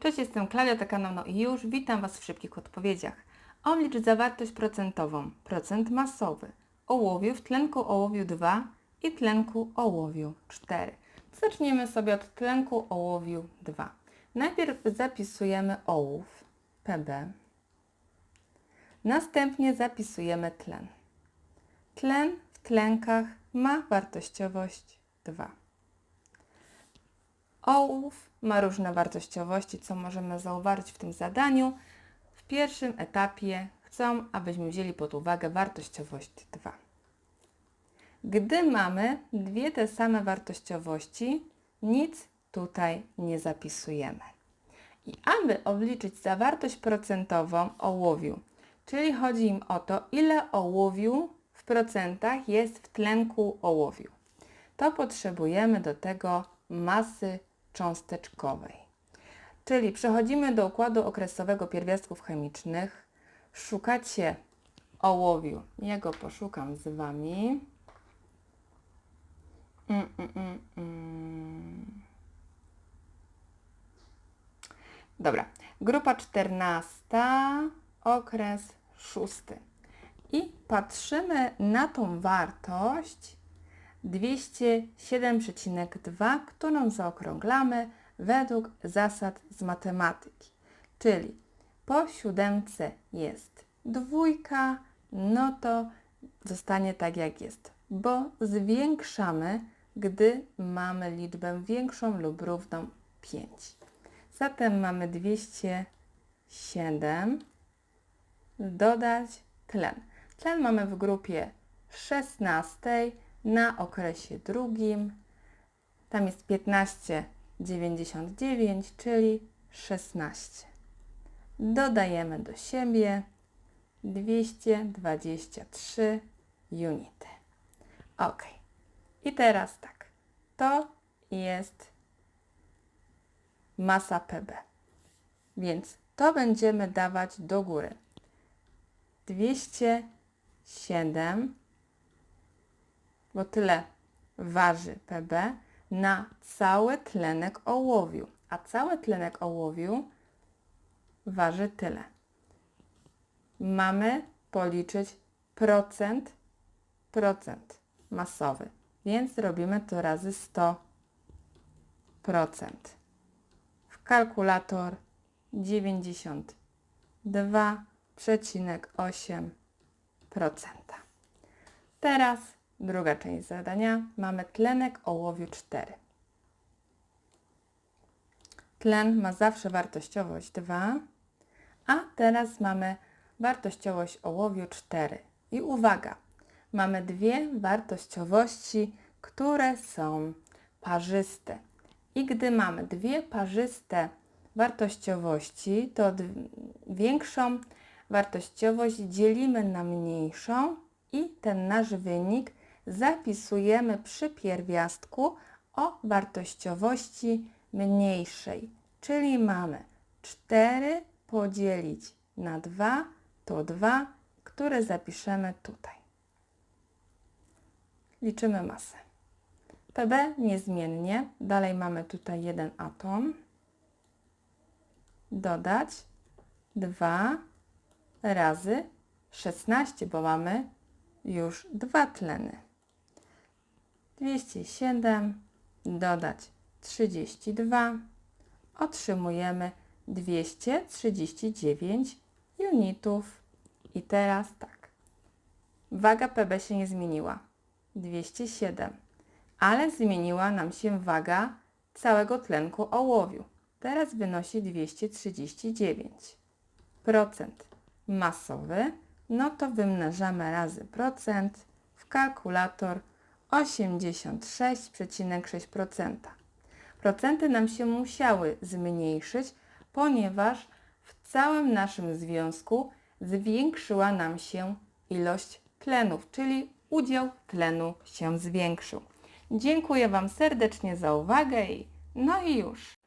Cześć, jestem Klaudia, to kanał No i już. Witam Was w szybkich odpowiedziach. Oblicz zawartość procentową, procent masowy, ołowiu w tlenku ołowiu 2 i tlenku ołowiu 4. Zaczniemy sobie od tlenku ołowiu 2. Najpierw zapisujemy ołów, Pb. Następnie zapisujemy tlen. Tlen w tlenkach ma wartościowość 2. Ołów ma różne wartościowości, co możemy zauważyć w tym zadaniu. W pierwszym etapie chcą, abyśmy wzięli pod uwagę wartościowość 2. Gdy mamy dwie te same wartościowości, nic tutaj nie zapisujemy. I aby obliczyć zawartość procentową ołowiu, czyli chodzi im o to, ile ołowiu w procentach jest w tlenku ołowiu, to potrzebujemy do tego masy cząsteczkowej. Czyli przechodzimy do układu okresowego pierwiastków chemicznych. Szukacie ołowiu. Ja go poszukam z Wami. Mm, mm, mm. Dobra. Grupa 14, okres 6. I patrzymy na tą wartość 207,2, którą zaokrąglamy według zasad z matematyki. Czyli po siódemce jest dwójka, no to zostanie tak jak jest, bo zwiększamy, gdy mamy liczbę większą lub równą 5. Zatem mamy 207 dodać tlen. Tlen mamy w grupie 16 na okresie drugim. Tam jest 15,99, czyli 16. Dodajemy do siebie 223 unity. Ok. I teraz tak. To jest masa PB. Więc to będziemy dawać do góry. 207 bo tyle waży PB na cały tlenek ołowiu, a cały tlenek ołowiu waży tyle. Mamy policzyć procent, procent masowy, więc robimy to razy 100%. W kalkulator 92,8%. Teraz Druga część zadania. Mamy tlenek ołowiu 4. Tlen ma zawsze wartościowość 2, a teraz mamy wartościowość ołowiu 4. I uwaga, mamy dwie wartościowości, które są parzyste. I gdy mamy dwie parzyste wartościowości, to większą wartościowość dzielimy na mniejszą i ten nasz wynik zapisujemy przy pierwiastku o wartościowości mniejszej, czyli mamy 4 podzielić na 2 to 2, które zapiszemy tutaj. Liczymy masę. PB niezmiennie, dalej mamy tutaj jeden atom, dodać 2 razy 16, bo mamy już dwa tleny. 207 dodać 32 otrzymujemy 239 unitów. I teraz tak. Waga PB się nie zmieniła. 207. Ale zmieniła nam się waga całego tlenku ołowiu. Teraz wynosi 239. Procent masowy, no to wymnażamy razy procent w kalkulator 86,6%. Procenty nam się musiały zmniejszyć, ponieważ w całym naszym związku zwiększyła nam się ilość tlenów, czyli udział tlenu się zwiększył. Dziękuję Wam serdecznie za uwagę i no i już.